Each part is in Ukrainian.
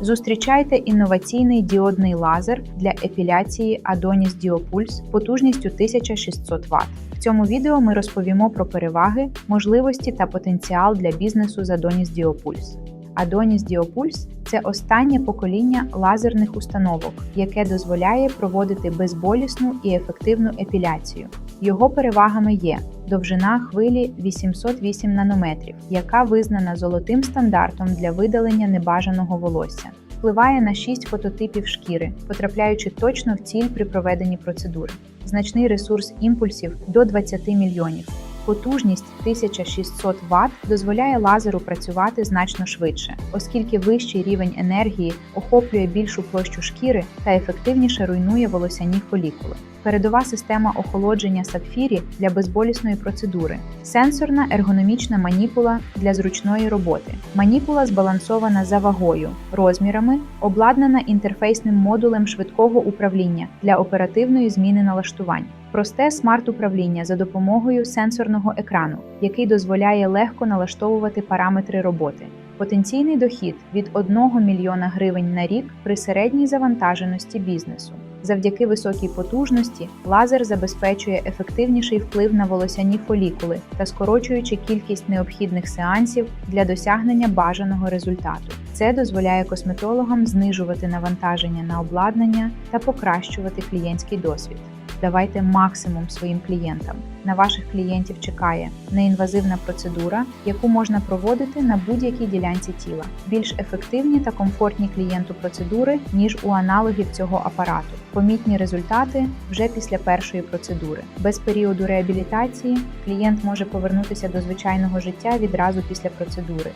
Зустрічайте інноваційний діодний лазер для епіляції Adonis DioPulse потужністю 1600 Вт. В цьому відео ми розповімо про переваги, можливості та потенціал для бізнесу з Adonis DioPulse. Adonis DioPulse – це останнє покоління лазерних установок, яке дозволяє проводити безболісну і ефективну епіляцію. Його перевагами є довжина хвилі 808 нанометрів, яка визнана золотим стандартом для видалення небажаного волосся. Впливає на 6 фототипів шкіри, потрапляючи точно в ціль при проведенні процедури. Значний ресурс імпульсів до 20 мільйонів. Потужність 1600 Вт дозволяє лазеру працювати значно швидше, оскільки вищий рівень енергії охоплює більшу площу шкіри та ефективніше руйнує волосяні фолікули. Передова система охолодження сапфірі для безболісної процедури, сенсорна ергономічна маніпула для зручної роботи. Маніпула збалансована за вагою, розмірами, обладнана інтерфейсним модулем швидкого управління для оперативної зміни налаштувань. Просте смарт-управління за допомогою сенсорного екрану, який дозволяє легко налаштовувати параметри роботи. Потенційний дохід від 1 мільйона гривень на рік при середній завантаженості бізнесу. Завдяки високій потужності лазер забезпечує ефективніший вплив на волосяні фолікули та скорочуючи кількість необхідних сеансів для досягнення бажаного результату. Це дозволяє косметологам знижувати навантаження на обладнання та покращувати клієнтський досвід. Давайте максимум своїм клієнтам. На ваших клієнтів чекає неінвазивна процедура, яку можна проводити на будь-якій ділянці тіла, більш ефективні та комфортні клієнту процедури, ніж у аналогів цього апарату. Помітні результати вже після першої процедури. Без періоду реабілітації клієнт може повернутися до звичайного життя відразу після процедури.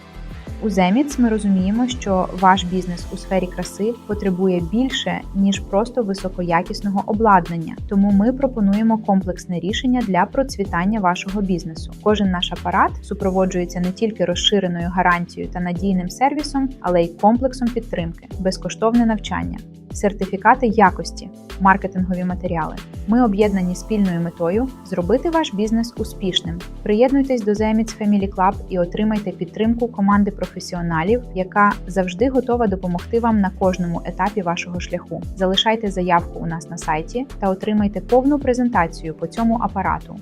У Zemits ми розуміємо, що ваш бізнес у сфері краси потребує більше ніж просто високоякісного обладнання. Тому ми пропонуємо комплексне рішення для процвітання вашого бізнесу. Кожен наш апарат супроводжується не тільки розширеною гарантією та надійним сервісом, але й комплексом підтримки, безкоштовне навчання. Сертифікати якості, маркетингові матеріали. Ми об'єднані спільною метою зробити ваш бізнес успішним. Приєднуйтесь до Zemits Family Club і отримайте підтримку команди професіоналів, яка завжди готова допомогти вам на кожному етапі вашого шляху. Залишайте заявку у нас на сайті та отримайте повну презентацію по цьому апарату.